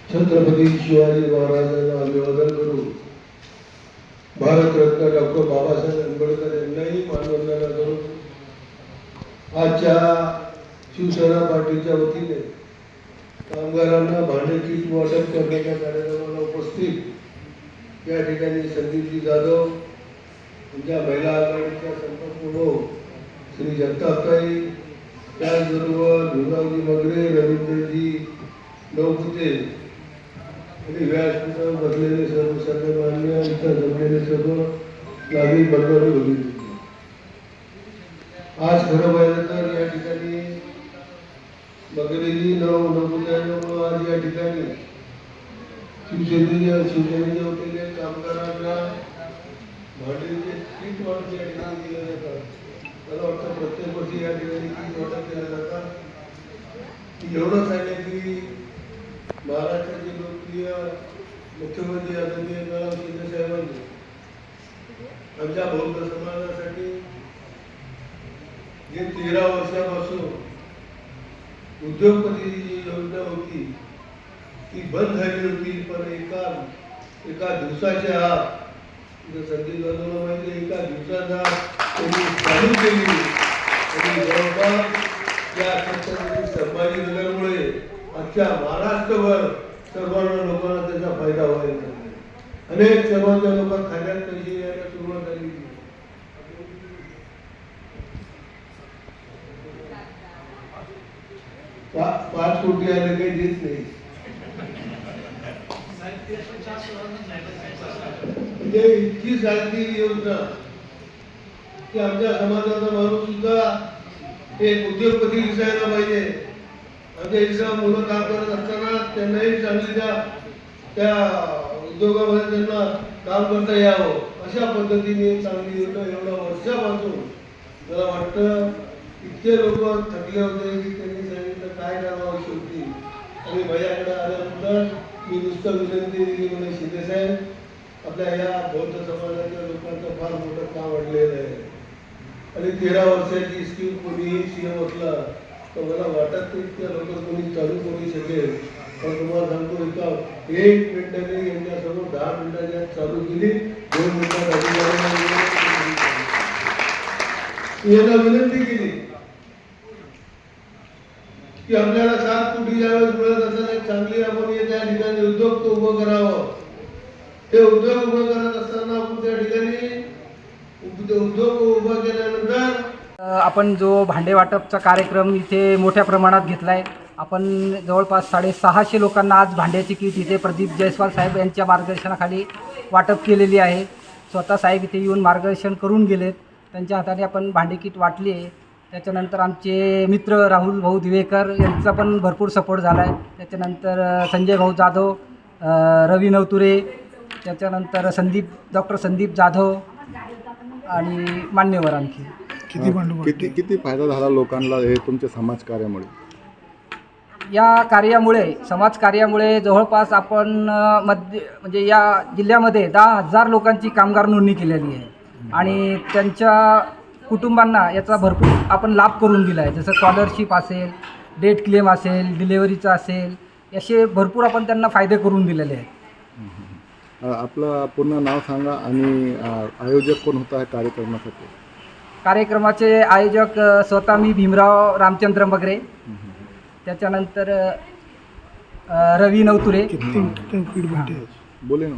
छत्रपती शिवाजी महाराजांना अभिवादन करू भारतरत्न डॉक्टर बाबासाहेब आंबेडकर यांनाही मानवंदना करू आजच्या शिवसेना पार्टीच्या वतीने कामगारांना भांडे वाटप करण्याच्या कार्यक्रमाला उपस्थित या ठिकाणी संदीपजी जाधव यांच्या महिला आघाडीच्या संपर्क प्रमुख श्री जगतापताई त्याचबरोबर भीमरावजी मगरे रवींद्रजी नवपुते आणि व्यासपीठावर बसलेले सर्व सर्वमान्य इतर जमलेले सर्व नागरिक बंधू होते आज खरं मगरेजी नव नवपुत्यामुळं आज या ठिकाणी शिवसेनेच्या शिवसेनेच्या वतीने कामगारांना भांडीचे तीन वाटप या ठिकाणी दिले जातात. मला वाटतं प्रत्येक वर्षी या ठिकाणी किट वाटप केलं जातं एवढंच आहे की महाराष्ट्राचे लोकप्रिय मुख्यमंत्री आदरणीय एकनाथ शिंदे साहेबांनी आमच्या बौद्ध समाजासाठी जे तेरा वर्षापासून उद्योगपती जी योजना होती ती बंद झाली होती पण एका एका दिवसाच्या आत जर संदीप जाधवला माहिती आहे, एका दिवसाचा त्यांनी चालू केली आणि जवळपास या छत्रपती संभाजीनगरमुळे अख्ख्या महाराष्ट्रभर सर्वांना लोकांना त्याचा फायदा व्हायला लागला. अनेक सर्वांच्या लोकांना खाण्यात पैसे यायला सुरुवात झाली पाच कोटी आले काही देत नाही. म्हणजे इतकी सारखी योजना की आमच्या समाजाचा माणूस सुद्धा एक उद्योगपती दिसायला पाहिजे. आमच्या इथं मुलं काम करत असताना त्यांनाही चांगली त्या त्या उद्योगामध्ये त्यांना काम करता यावं. अशा पद्धतीने चांगली योजना एवढ्या वर्षापासून मला वाटतं इतके लोक थकले होते की त्यांनी सांगितलं काय करावं शेवटी? आणि भैयाकडे आल्यानंतर मी नुसतं विनंती दिली म्हणजे शिंदेसाहेब आपल्या या बौद्ध समाजाच्या लोकांचं फार मोठं काम अडलेलं आहे. आणि तेरा वर्षाची स्कीम कोणीही सीएम असला तर मला वाटत नाही त्या लोक कोणी चालू करू शकेल. पण तुम्हाला सांगतो एका एक मिनिटाने यांच्यासमोर दहा मिनिटाच्या चालू केली. दोन मिनिटात अधिकाऱ्यांना यांना विनंती केली की आपल्याला सात कोटी ज्यावेळेस मिळत असताना एक चांगली आपण त्या ठिकाणी उद्योग तो उभं करावं. ते उद्योग उभं करत असताना आपण त्या ठिकाणी उद्योग उभा केल्यानंतर आपण जो भांडे वाटपचा कार्यक्रम इथे मोठ्या प्रमाणात घेतला आहे आपण जवळपास साडेसहाशे लोकांना आज भांड्याची किट इथे प्रदीप जयस्वाल साहेब यांच्या मार्गदर्शनाखाली वाटप केलेली आहे. स्वतः साहेब इथे येऊन मार्गदर्शन करून गेलेत. त्यांच्या हाताने आपण भांडे किट वाटली आहे. त्याच्यानंतर आमचे मित्र राहुल भाऊ दिवेकर यांचा पण भरपूर सपोर्ट झाला आहे त्याच्यानंतर संजय भाऊ जाधव रवी नवतुरे त्याच्यानंतर संदीप डॉक्टर संदीप जाधव आणि मान्यवर आणखी. किती किती फायदा झाला लोकांना हे तुमच्या समाज कार्यामुळे या कार्यामुळे समाज कार्यामुळे जवळपास आपण अ, मध्य म्हणजे या जिल्ह्यामध्ये दहा हजार लोकांची कामगार नोंदणी केलेली आहे. आणि त्यांच्या कुटुंबांना याचा भरपूर आपण लाभ करून दिला आहे जसं स्कॉलरशिप असेल डेट क्लेम असेल डिलेवरीचं असेल असे भरपूर आपण त्यांना फायदे करून दिलेले आहेत. आपलं पूर्ण नाव सांगा आणि आयोजक कोण होता या कार्यक्रमासाठी? कार्यक्रमाचे आयोजक स्वतः मी भीमराव रामचंद्र बगरे. त्याच्यानंतर रवी नवतुरे. बोले ना.